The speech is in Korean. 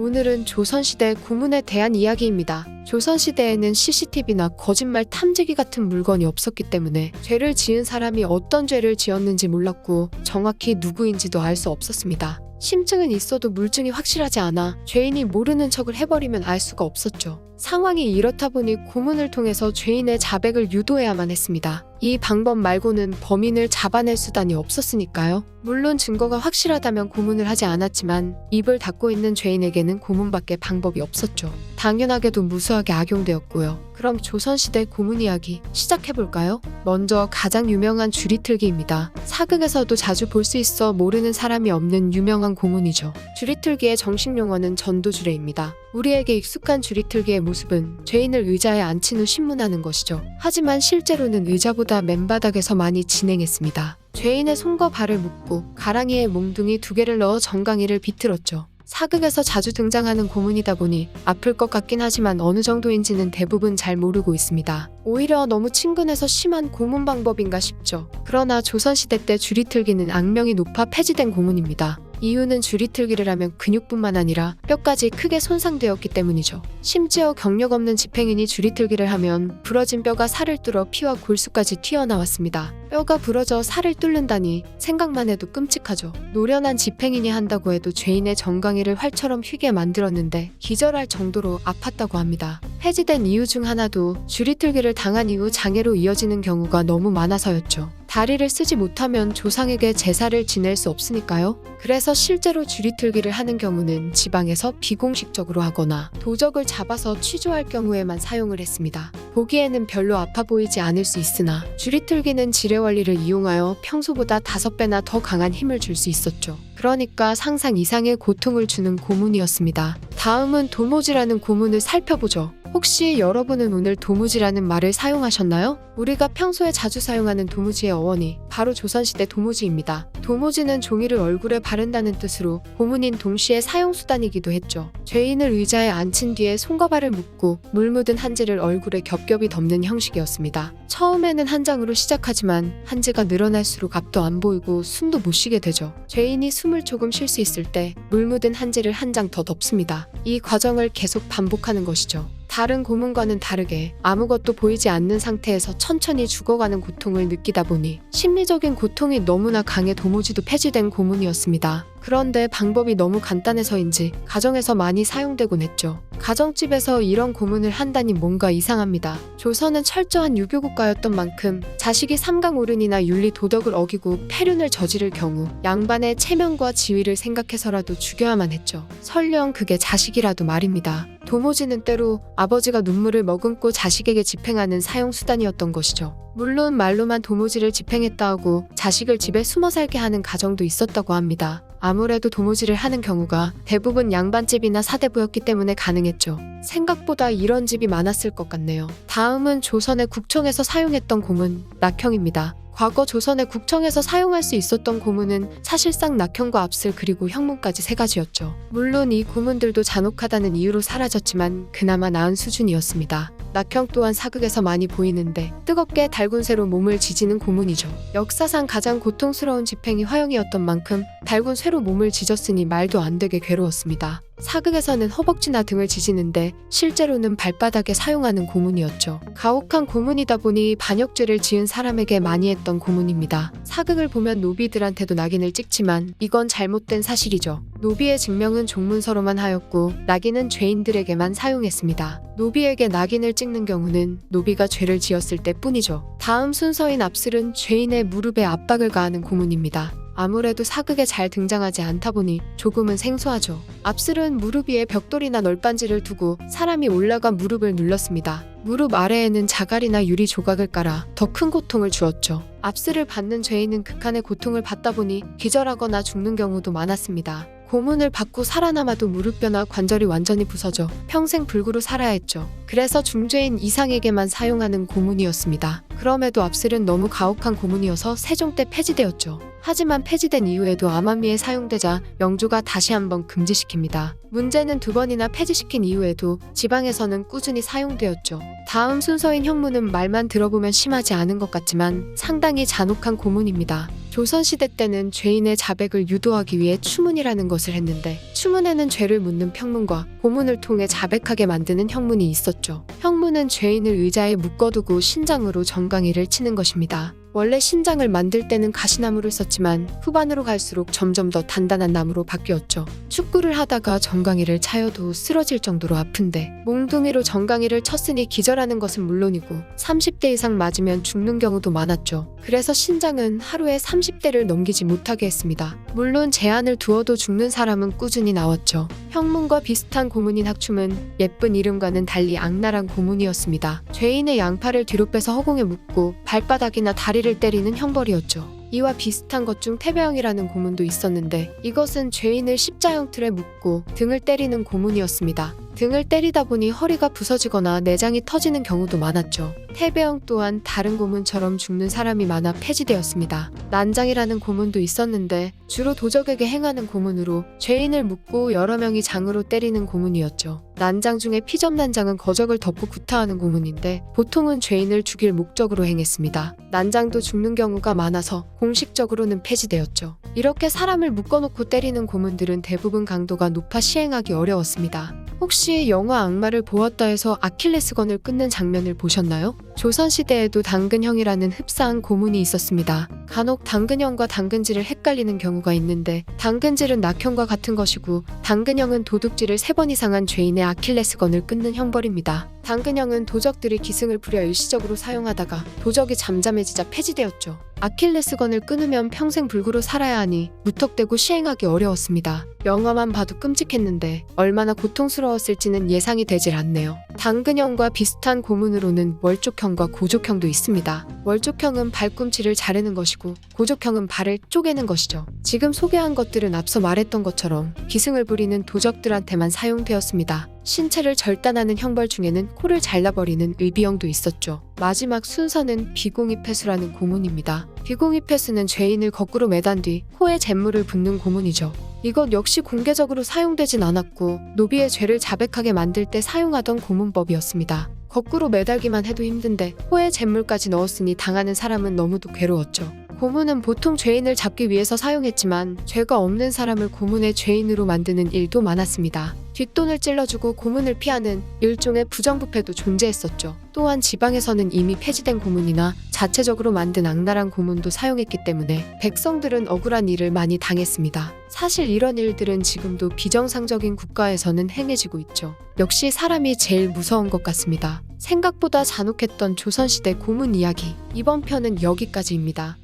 오늘은 조선시대 고문에 대한 이야기입니다. 조선시대에는 CCTV나 거짓말 탐지기 같은 물건이 없었기 때문에 죄를 지은 사람이 어떤 죄를 지었는지 몰랐고 정확히 누구인지도 알 수 없었습니다. 심증은 있어도 물증이 확실하지 않아 죄인이 모르는 척을 해버리면 알 수가 없었죠. 상황이 이렇다 보니 고문을 통해서 죄인의 자백을 유도해야만 했습니다. 이 방법 말고는 범인을 잡아낼 수단이 없었으니까요. 물론 증거가 확실하다면 고문을 하지 않았지만 입을 닫고 있는 죄인에게는 고문밖에 방법이 없었죠. 당연하게도 무수하게 악용되었고요. 그럼 조선시대 고문 이야기 시작해볼까요? 먼저 가장 유명한 줄이틀기입니다. 사극에서도 자주 볼 수 있어 모르는 사람이 없는 유명한 고문이죠. 줄이틀기의 정식 용어는 전도주례입니다. 우리에게 익숙한 줄이틀기의 모습은 죄인을 의자에 앉힌 후 신문하는 것이죠. 하지만 실제로는 의자보다 맨바닥에서 많이 진행했습니다. 죄인의 손과 발을 묶고 가랑이에 몽둥이 두 개를 넣어 정강이를 비틀었죠. 사극에서 자주 등장하는 고문이다 보니 아플 것 같긴 하지만 어느 정도인지는 대부분 잘 모르고 있습니다. 오히려 너무 친근해서 심한 고문 방법인가 싶죠. 그러나 조선시대 때 줄이틀기는 악명이 높아 폐지된 고문입니다. 이유는 줄이틀기를 하면 근육뿐만 아니라 뼈까지 크게 손상되었기 때문이죠. 심지어 경력 없는 집행인이 줄이틀기를 하면 부러진 뼈가 살을 뚫어 피와 골수까지 튀어나왔습니다. 뼈가 부러져 살을 뚫는다니 생각만 해도 끔찍하죠. 노련한 집행인이 한다고 해도 죄인의 정강이를 활처럼 휘게 만들었는데 기절할 정도로 아팠다고 합니다. 폐지된 이유 중 하나도 줄이틀기를 당한 이후 장애로 이어지는 경우가 너무 많아서였죠. 다리를 쓰지 못하면 조상에게 제사를 지낼 수 없으니까요. 그래서 실제로 줄이틀기를 하는 경우는 지방에서 비공식적으로 하거나 도적을 잡아서 취조할 경우에만 사용을 했습니다. 보기에는 별로 아파 보이지 않을 수 있으나 줄이틀기는 지뢰 원리를 이용하여 평소보다 다섯 배나 더 강한 힘을 줄 수 있었죠. 그러니까 상상 이상의 고통을 주는 고문이었습니다. 다음은 도모지라는 고문을 살펴보죠. 혹시 여러분은 오늘 도무지라는 말을 사용하셨나요? 우리가 평소에 자주 사용하는 도무지의 어원이 바로 조선시대 도무지입니다. 도무지는 종이를 얼굴에 바른다는 뜻으로 고문인 동시에 사용수단이기도 했죠. 죄인을 의자에 앉힌 뒤에 손과 발을 묶고 물 묻은 한지를 얼굴에 겹겹이 덮는 형식이었습니다. 처음에는 한 장으로 시작하지만 한지가 늘어날수록 앞도 안 보이고 숨도 못 쉬게 되죠. 죄인이 숨을 조금 쉴 수 있을 때 물 묻은 한지를 한 장 더 덮습니다. 이 과정을 계속 반복하는 것이죠. 다른 고문과는 다르게 아무것도 보이지 않는 상태에서 천천히 죽어가는 고통을 느끼다 보니 심리적인 고통이 너무나 강해 도무지도 폐지된 고문이었습니다. 그런데 방법이 너무 간단해서인지 가정에서 많이 사용되곤 했죠. 가정집에서 이런 고문을 한다니 뭔가 이상합니다. 조선은 철저한 유교 국가였던 만큼 자식이 삼강오른이나 윤리 도덕을 어기고 폐륜을 저지를 경우 양반의 체면과 지위를 생각해서라도 죽여야만 했죠. 설령 그게 자식이라도 말입니다. 도모지는 때로 아버지가 눈물을 머금고 자식에게 집행하는 사용수단이었던 것이죠. 물론 말로만 도모지를 집행했다 하고 자식을 집에 숨어 살게 하는 가정도 있었다고 합니다. 아무래도 도모지를 하는 경우가 대부분 양반집이나 사대부였기 때문에 가능했죠. 생각보다 이런 집이 많았을 것 같네요. 다음은 조선의 국청에서 사용했던 고문, 낙형입니다. 과거 조선의 국청에서 사용할 수 있었던 고문은 사실상 낙형과 압슬 그리고 형문까지 세 가지였죠. 물론 이 고문들도 잔혹하다는 이유로 사라졌지만 그나마 나은 수준이었습니다. 낙형 또한 사극에서 많이 보이는데 뜨겁게 달군 쇠로 몸을 지지는 고문이죠. 역사상 가장 고통스러운 집행이 화형이었던 만큼 달군 쇠로 몸을 지졌으니 말도 안 되게 괴로웠습니다. 사극에서는 허벅지나 등을 지지는데 실제로는 발바닥에 사용하는 고문이었죠. 가혹한 고문이다 보니 반역죄를 지은 사람에게 많이 했던 고문입니다. 사극을 보면 노비들한테도 낙인을 찍지만 이건 잘못된 사실이죠. 노비의 증명은 종문서로만 하였고 낙인은 죄인들에게만 사용했습니다. 노비에게 낙인을 찍는 경우는 노비가 죄를 지었을 때뿐이죠. 다음 순서인 압슬은 죄인의 무릎에 압박을 가하는 고문입니다. 아무래도 사극에 잘 등장하지 않다 보니 조금은 생소하죠. 압슬은 무릎 위에 벽돌이나 널빤지를 두고 사람이 올라가 무릎을 눌렀습니다. 무릎 아래에는 자갈이나 유리 조각을 깔아 더 큰 고통을 주었죠. 압슬을 받는 죄인은 극한의 고통을 받다 보니 기절하거나 죽는 경우도 많았습니다. 고문을 받고 살아남아도 무릎뼈나 관절이 완전히 부서져 평생 불구로 살아야 했죠. 그래서 중죄인 이상에게만 사용하는 고문이었습니다. 그럼에도 압슬은 너무 가혹한 고문이어서 세종 때 폐지되었죠. 하지만 폐지된 이후에도 암암리에 사용되자 영조가 다시 한번 금지시킵니다. 문제는 두 번이나 폐지시킨 이후에도 지방에서는 꾸준히 사용되었죠. 다음 순서인 형무는 말만 들어보면 심하지 않은 것 같지만 상당히 잔혹한 고문입니다. 조선시대 때는 죄인의 자백을 유도하기 위해 추문이라는 것을 했는데 추문에는 죄를 묻는 평문과 고문을 통해 자백하게 만드는 형문이 있었죠. 형문은 죄인을 의자에 묶어두고 신장으로 정강이를 치는 것입니다. 원래 신장을 만들 때는 가시나무를 썼지만 후반으로 갈수록 점점 더 단단한 나무로 바뀌었죠. 축구를 하다가 정강이를 차여도 쓰러질 정도로 아픈데 몽둥이로 정강이를 쳤으니 기절하는 것은 물론이고 30대 이상 맞으면 죽는 경우도 많았죠. 그래서 신장은 하루에 30대를 넘기지 못하게 했습니다. 물론 제한을 두어도 죽는 사람은 꾸준히 나왔죠. 형문과 비슷한 고문인 학춤은 예쁜 이름과는 달리 악랄한 고문이었습니다. 죄인의 양팔을 뒤로 빼서 허공에 묶고 발바닥이나 다리 를 때리는 형벌이었죠. 이와 비슷한 것 중 태배형이라는 고문도 있었는데 이것은 죄인을 십자형 틀에 묶고 등을 때리는 고문이었습니다. 등을 때리다 보니 허리가 부서지거나 내장이 터지는 경우도 많았죠. 태배형 또한 다른 고문처럼 죽는 사람이 많아 폐지되었습니다. 난장이라는 고문도 있었는데 주로 도적에게 행하는 고문으로 죄인을 묶고 여러 명이 장으로 때리는 고문이었죠. 난장 중에 피접난장은 거적을 덮고 구타하는 고문인데 보통은 죄인을 죽일 목적으로 행했습니다. 난장도 죽는 경우가 많아서 공식적으로는 폐지되었죠. 이렇게 사람을 묶어놓고 때리는 고문들은 대부분 강도가 높아 시행하기 어려웠습니다. 혹시 영화 악마를 보았다 해서 아킬레스건을 끊는 장면을 보셨나요? 조선시대에도 당근형이라는 흡사한 고문이 있었습니다. 간혹 당근형과 당근질을 헷갈리는 경우가 있는데 당근질은 낙형과 같은 것이고 당근형은 도둑질을 세번 이상한 죄인의 아킬레스건을 끊는 형벌입니다. 당근형은 도적들이 기승을 부려 일시적으로 사용하다가 도적이 잠잠해지자 폐지되었죠. 아킬레스건을 끊으면 평생 불구로 살아야 하니 무턱대고 시행하기 어려웠습니다. 영화만 봐도 끔찍했는데 얼마나 고통스러웠을지는 예상이 되질 않네요. 당근형과 비슷한 고문으로는 월족형과 고족형도 있습니다. 월족형은 발꿈치를 자르는 것이고 고족형은 발을 쪼개는 것이죠. 지금 소개한 것들은 앞서 말했던 것처럼 기승을 부리는 도적들한테만 사용되었습니다. 신체를 절단하는 형벌 중에는 코를 잘라버리는 의비형도 있었죠. 마지막 순서는 비공이 패수라는 고문입니다. 비공이 패수는 죄인을 거꾸로 매단 뒤 코에 잿물을 붓는 고문이죠. 이것 역시 공개적으로 사용되진 않았고 노비의 죄를 자백하게 만들 때 사용하던 고문법이었습니다. 거꾸로 매달기만 해도 힘든데 코에 잿물까지 넣었으니 당하는 사람은 너무도 괴로웠죠. 고문은 보통 죄인을 잡기 위해서 사용했지만 죄가 없는 사람을 고문의 죄인으로 만드는 일도 많았습니다. 뒷돈을 찔러주고 고문을 피하는 일종의 부정부패도 존재했었죠. 또한 지방에서는 이미 폐지된 고문이나 자체적으로 만든 악랄한 고문도 사용했기 때문에 백성들은 억울한 일을 많이 당했습니다. 사실 이런 일들은 지금도 비정상적인 국가에서는 행해지고 있죠. 역시 사람이 제일 무서운 것 같습니다. 생각보다 잔혹했던 조선시대 고문 이야기. 이번 편은 여기까지입니다.